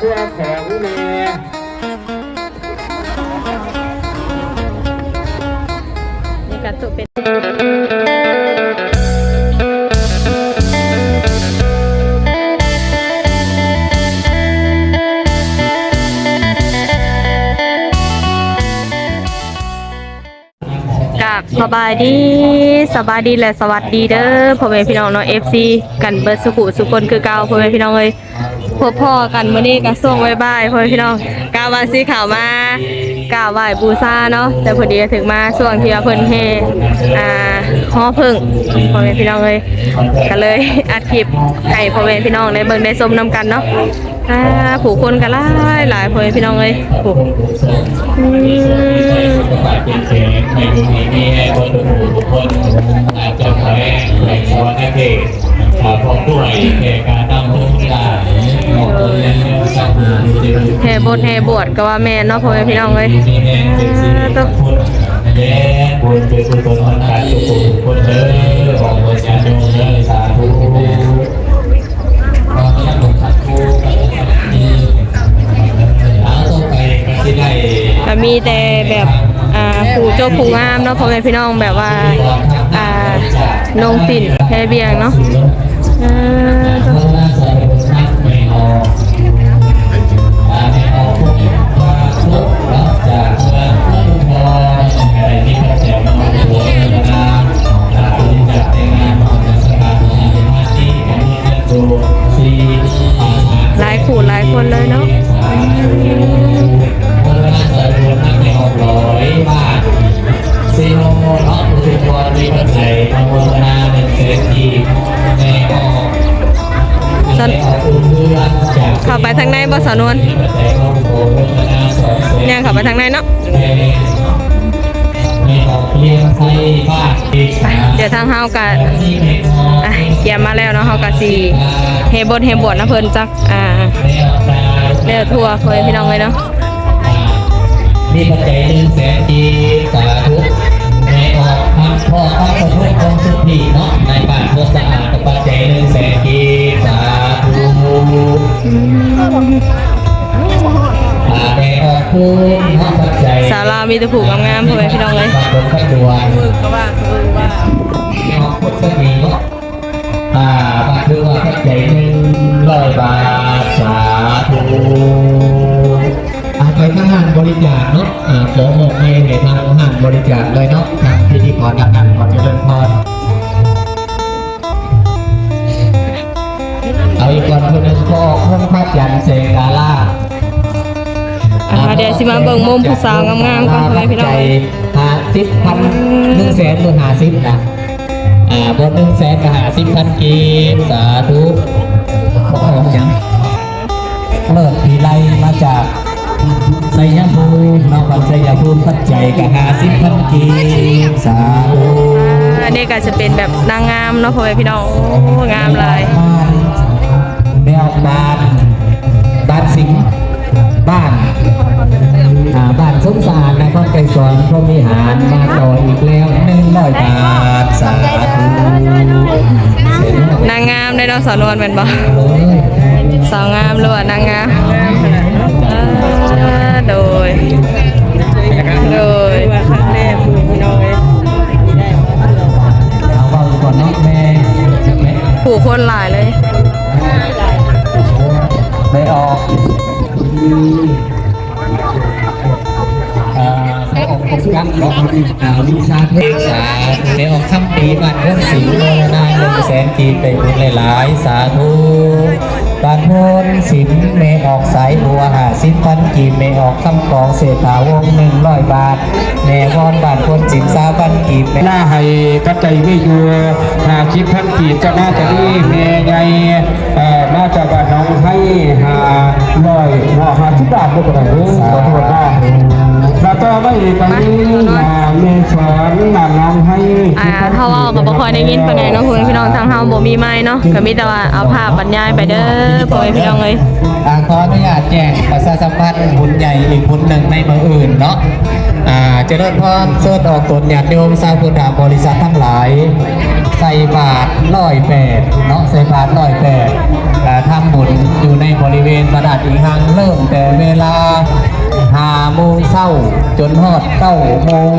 ครัวขอ กับสบายดีสบายดีและสวัสดีเด้อพ่อแม่พี่น้องเนาะเอฟซีกันเบิดสุขุสุคนคือเก่าพ่อแม่พี่น้องเลยพบพ่อกันมื้อนี้ก็ส่งไว้บายพ่อแม่พี่น้องกาวาซีข่าวมากาวไหว้บูซาเนาะแต่พอดีถึงมาช่วงที่ว่าเพิ่นเฮอ่า ฮอพึ่งพ่อแม่พี่น้องเอ้ยก็เลยอัดคลิปให้พ่อแม่พี่น้องได้เบิ่งได้ชมนํกันเนาะอ่าผู้คนก็หลายหลายพ่อแม่พี่น้องเอ้ยผู้อืมฝ่ายเป็นแขกในบุญนี้มีให้คนดูบุคคลอาจจะแพ้แหล่งสอนเทศขาพร้อมด้วยแขกการนำผู้ได้หมดเลยเนี่ยสักหาดูดี แห่บทแห่บวชก็ว่าแม่นเนาะพ่อแม่พี่น้องเอ้ยตุ๊กบุญเป็นกุศลทางการทุกคนคนเด้อออกมาจากดวงเด้อสาธุตอนนี้หลวงพ่อครูกับที่เอาต่อไปก็สิได้ก็มีแต่แบบอ่าผู้เจ้าผู้งามเนาะพ่อแม่พี่น้องแบบว่าอ่านงสินแพ่เบียงเนาะ สาวนวลเนี่ยเข้าไปทางในเนาะในออกเลี้ยงไทยบ้านเอกไปเดี๋ยวทางเฮาก็อะเกียมมาแล้วเนาะเฮาก็สิเฮบทเฮบวชนะเพิ่นจักอ่าเดี๋ยวทั่วพ่อแม่พี่น้องเลยเนาะมีปัจจัยหนึ่งแสนจีสาธุในออกทำพ่อทำสะทุกของสุธีเนาะในบ้านโคสะอาดกับปัจจัยหนึ่งแสนจีสาธุ อาในออกคุณเนาะปัจจัยศาลามีแต่ผูกงามๆพ่อแม่พี่น้องเลยบนขัดดวนก็ว่าคือว่าออกพุทธมีเนาะอ่าบาทคือว่าปัจจัยหนึ่งร้อยบาทสาธุอาไปทางห้างบริจาคเนาะอ่าขอหมกเมในทางห้างบริจาคเลยเนาะทางพิธีกรดังๆก่อนจะเริ่มพร เอาอีกวันคนหนึ่งก็ห้องพักยันเซกาล่าอ่าเดี๋ยวสิมาเบิ่งมุมผู้สาวงามๆก่อนพ่อแม่พี่น้องใจเลยหาสิบพันหนึ่งแสนหรือหาสิบนะอ่าบนหนึ่งแสนกับหาสิบพันกีบสาธุขอของยังเลิศพีไลมาจากไสยภูมินครไสยภูมิปัจจัยกับหาสิบพันกีบสาธุอันนี้ก็จะเป็นแบบนางงามเนาะพ่อแม่พี่น้องโอ้งามหลาย แมวบ้านบ้านสิงห์บ้านอ่าบ้านสมสารนครไกรสอนพรหมิหารมาต่ออีกแล้วหนึ่งร้อยบาทสาธุเสร็จแล้วนางงามได้เนาะสาวนวลเป็นบ่เลยสาวงามหรือว่านางงามอ่าโดย เนาะอ่าวิชาเทศสาไม่ออกคำปีบัตรเรื่องสีโมรณาหนึ่งแสนกีไปบุญหลายๆ สาธุบานโพนสินเมออกสายบัวหาสิบพันกีเมออกคำกองเศรษฐาวงหนึ่งร้อยบาทแม่วอนบานโพนสินสาพันกีบแม่หน้าให้ปัจจัยไม่อยู่หาคิดพันกีจะมาจะนี่เมยไงเอ่อมาจากบ้านน้องให้หาร้อยหาหาที่บาทด้วยกันเด้อขอโทษนะ อนหน้าน้องให้อ่าเขาว่ากับบ่ค่อยได้ยินปานใดเนาะพ่อแม่พี่น้องทางเฮาบ่มีไม้เนาะก็มีแต่ว่าเอาภาพบรรยายไปเด้อพ่อพี่น้องเอ้ยอ่าขออนุญาตแจ้งประชาสัมพันธ์บุญใหญ่อีกบุญหนึ่งในเมืองอื่นเนาะอ่าเจริญพรเสิร์ชออกตนญาติโยมสาวพุทธาบริษัททั้งหลาย ใส่บาทร้อยแปดเนาะใส่บาทร้อยแปดทำบุญอยู่ในบริเวณประดัดอีหังเริ่มแต่เวลา โมงเศร้า จนฮอดเก้าโมง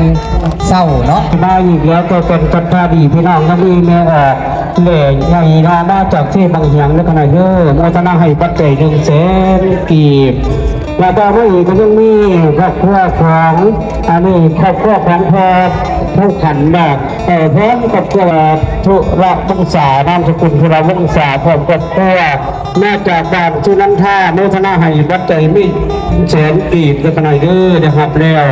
เศร้าเนาะมาอีกแล้วก็เป็นกันทาดีพี่น้องก็มีแม่ออกเหล่ใหญ่นามาจากที่บางเหียงและขนาดเยอะมาจะนาให้ปัจจัยหนึ่งแสนกีบ แล้วก็ไม่อีกก็ยังมีครอบครัวของอันนี้ครอบครัวของพ่อผู้ขันแบบเออพร้อมกับตัวทุระวงศานามสกุลทุระวงศาพร้อมกับตัวมาจากบ้านสุนันทาโมทนาให้ปัจจัยมีแสนกีบและขนาดเยอนะครับแล้ว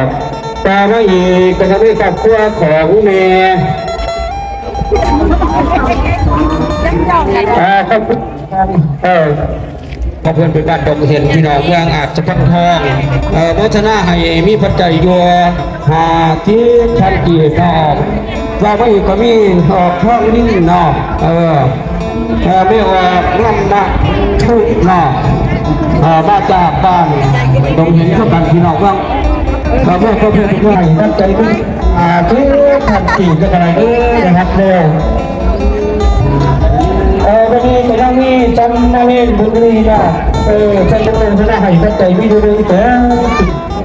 ตามมาอีกก็จะมีครอบครัวของเมย์อ่เออ พอเพื่อนเป็นบ้านดงเห็นพี่น้องเมืองอาจจะพังทองเอ่อโมชนาให้มีปัจจัยยัวหาที่ชันกีนอกเราไม่ก็มีออกท้องนิ่งนอกเออเออไม่ออกนั่นนะทุกนอกเออมาจากบ้านดงเห็นเข้ากันพี่น้องเมืองเราเมื่อเขาเพื่อนทุกท่านตั้งใจด้วยอ่าทุกท่านกี่จะอะไรด้วยนะครับเร็วเออวันนี้จะ นั่งนี่จำมาเล่นบุรีนะ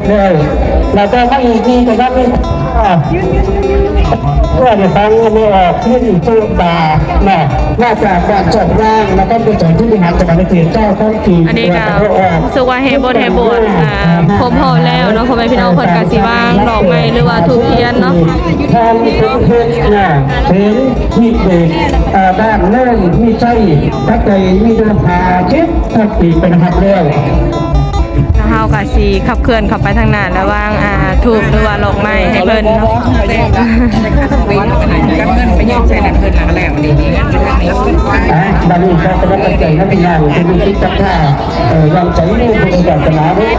เออฉันจะเป็นพนักงานตั้งใจไม่ดูเลยแต่เร็วเราก็ไม่อีกนี่จะนั่งนี่เพื่อจะฟังไม่ออกขึ้นตู้ตาน่ะน่าจากการจัดร่างแล้วก็เป็นจัดที่บริหารจัดการในเขตเจ้าท้องถิ่นอันนี้ก็สึกว่าเฮโบดเฮโบดอ่าครบหอแล้วเนาะพ่อแม่พี่น้องเพิ่นก็สิวางดอกไม้หรือว่าถูกเทียนเนาะทางเป็นเพชรนะเห็นที่เด็กอ่าด้านเล่นที่ใช่ทักใจมีเดินพาเช็ดทักปีเป็นหักเร็วแล้ว เฮาก็สิขับเคลื่อนเข้าไปทางหน้าระว่างอ่าถูกหรือว่าดอกไม้ให้เพิ่นเนาะกับเงินไปยืมใช้นั่นเพิ่นนั้นเพื่องนี้อะดังนี้ก็เป็นปัจจัยนั่นเป็นอย่างเป็นวิธีจัดท่าเอ่อยังใจนี่เป็นแบบสนาด้วย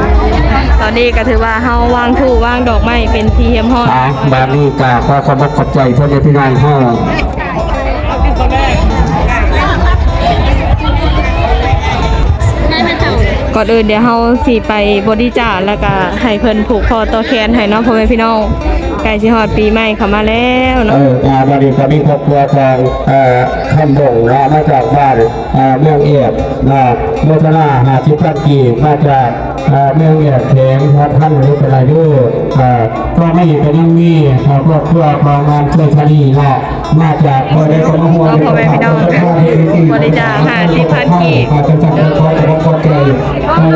ตอนนี้ก็ถือว่าเฮาวางถูกวางดอกไม้เป็นทีเฮียมฮอดอะบางนี้ก็ขอขอบขอบใจเพื่อนพี่นายห้อง ก่อนอื่นเดี๋ยวเฮาสิไปบริจาคแล้วก็ให้เพิ่นผูกคอต่อแขนให้เน้องพ่อแม่พี่น้อง ใกล้สิฮอดปีใหม่เข้ามาแล้วเอเนาะออาบารีก็มีครอบครัวของเอ่อคำบ่งนะมาจากบ้านเอ่อเมืองเอียดนะโมทนาหาทิพย์กีมาจากเอ่อเมืองเอียดแขงพระท่านหรือเป็นไรด้วยเอ่อก็ไม่เป็นยังมีเอ่อครอบครัวของงานเครือชาลีนะมาจากบริษัทหัวพ่อแม่พี่น้องบริจาค50,000กีบอาจจะจัดเป็นคอยเป็นคอยใจเอ่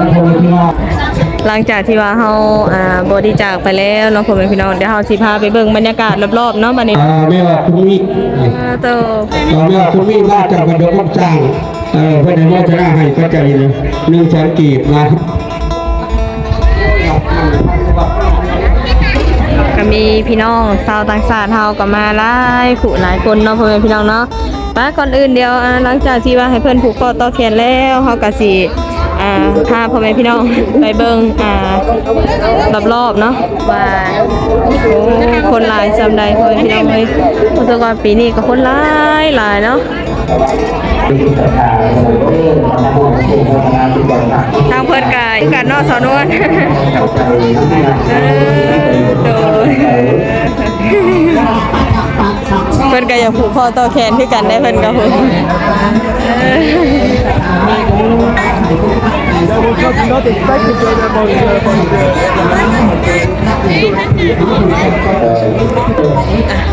อพ่อแม่พี่น้องหลังจากที่ว่าเฮาอ่าบริจาคไปแล้วเนาะพ่อแม่พี่น้องเดี๋ยวเฮาสิพาไปเบิ่งบรรยากาศรอบๆเนาะบัดนี้อ่าไม่ว่าคุณมีอ่าโตเราเมื่อคุณมีมาจากบรรดาคนจ้างเออเพื่อนในว่าจะได้ให้ก็ใจเลยหนึ่งแสนกีบนะก็มีพี่น้องชาวต่างชาติเฮาก็มาหลายผู้หลายคนเนาะพ่อแม่พี่น้องเนาะป้าก่อนอื่นเดี๋ยวอ่าหลังจากที่ว่าให้เพิ่นผูกคอต่อแขนแล้วเฮาก็สิ อ่าพาพ่อแม่พี่น้องไปเบิ่งอ่ารอบๆเนาะว่าโอ้คนหลายซำใดพ่อแม่พี่น้องเอ้ยรู้สึกว่าปีนี้ก็คนหลายหลายเนาะทางเพื่อนกายกันนอกสอนวนเออโดยเพื่อนก็อย่าผูกคอต่อแขนคือกันได้เพื่อนก็ผู ก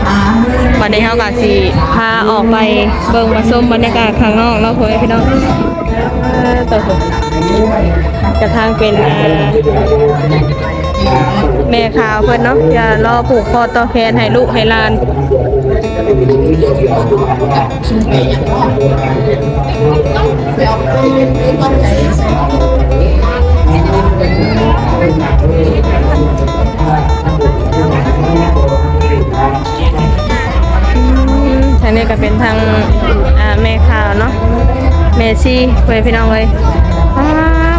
เออวันนี้เขาก็สิพาออกไปเบิ่งมาส้มบรรยากาศข้างนอกเนาะพ่อแม่พี่น้องต่อไปกระทางเป็นอ่า แม่ขาวเพิ่นเนาะอย่ารอผูกคอต่อแขนให้ลูกให้หลาน ทางนี้ก็เป็นทางอ่าแม่ข่าวเนาะแม่ชีเพื่อนพี่น้องเลยอ่า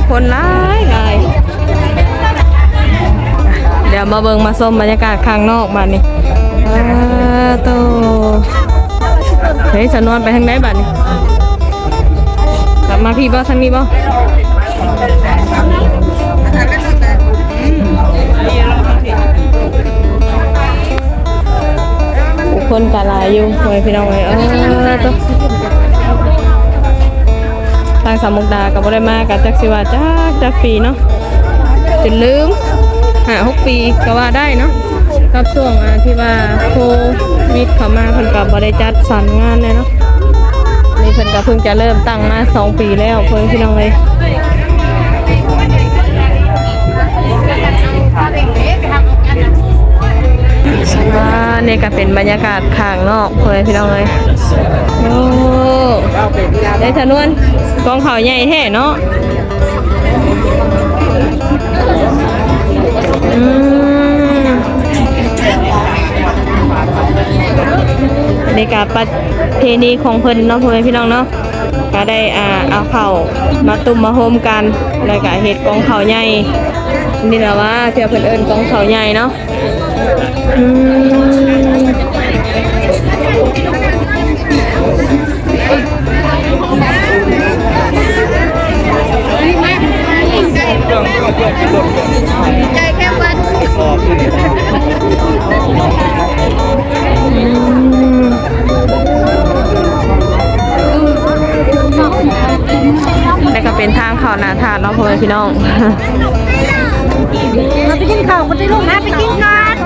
คนหลาย ดี๋ยวมาเบิงมาชมบรรยากาศข้างนอกบ้านนี้โตเฮ้ยสนวนไปทางไหนบัดนี้กลับมาพี่บ่ทางนี้บ่คนกะลายอยู่พ่อแม่พี่น้องเอ้ยเออตัวทางสามมุกดาก็บ่ได้มากับจักสิว่าจักจักปีเนาะจนลืม หาหกปีก็ว่าได้เนาะกับช่วงอาที่ว่าโควิดเข้ามาเพิ่นก็บ่ได้จัดสรรงานเลยเนาะนี่เพิ่นก็เพิ่งจะเริ่มตั้งมาสองปีแล้วพ่อแม่พี่น้องเอ้ยอ่าเนี่ยก็เป็นบรรยากาศข้างนอกเพื่อนพี่น้องเลยโอ้ได้ทะนวนกองเขาใหญ่แท้เนาะ อืมในการประเพณีของเพิ่นเนาะพ่อแม่พี่น้องเนาะก็ได้อ่าเอาเข่าวมาตุ่มมาโฮมกันแล้วก็เฮ็ดกองเขาวใหญ่นี่แหละว่าเพื่อเพิ่นเอิ้นกองเขาวใหญ่เนาะอืม พ่อแม่พี่น้องมาไปกินข้าวกันที่ลูกนะไปกินก่อน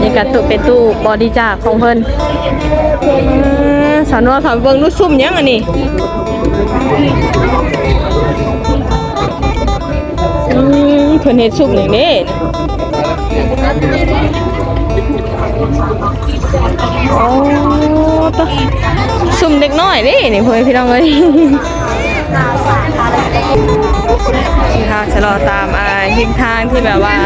นี่ก็ตู้เป็นตู้บริจาคของเพิ่นสาวนวลค่ะเบิ่งนูซุ่มยังอันนี้เพิ่นเฮ็ดซุ่มนี่เด้ อยเด้นี่เพิ่นพี่น้องเอ้ยนี่ค่ะจะรอตามอ่าหิมทางที่แบบว่า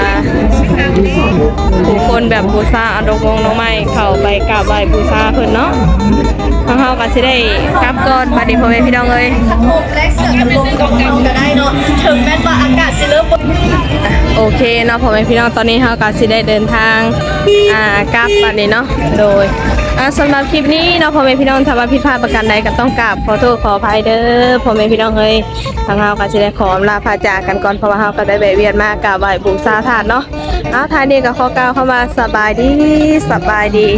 ผู้คนแบบบูชาอาดอกมงดอกไม้เข้าไปกราบไหว้บูชาเพิ่นเนาะทางเฮาก็สิได้กลับก่อนบัดนี้พ่อแม่พี่น้องเอ้ยและเสือกับลมกองกันก็ได้เนาะถึงแม้ว่าอากาศสิเริ่มโอเคเนาะพ่อแม่พี่น้องตอนนี้เฮาก็สิได้เดินทางอ่ากลับบัดนี้เนาะโดย อะสำหรับคลิปนี้เนาะพ่อแม่พี่น้องถ้าว่าผิดพลาดประการใดก็ต้องกราบขอโทษขออภัยเด้อพ่อแม่พี่น้องเอ้ยทางเฮาก็สิได้ขอลาพาจากกันก่อนเพราะว่าเฮาก็ได้แวะเวียนมากราบไหว้บูชาธาตุเนาะอ้าวท้ายนี้ก็ขอกล่าวเข้ามาสบายดีสบายดี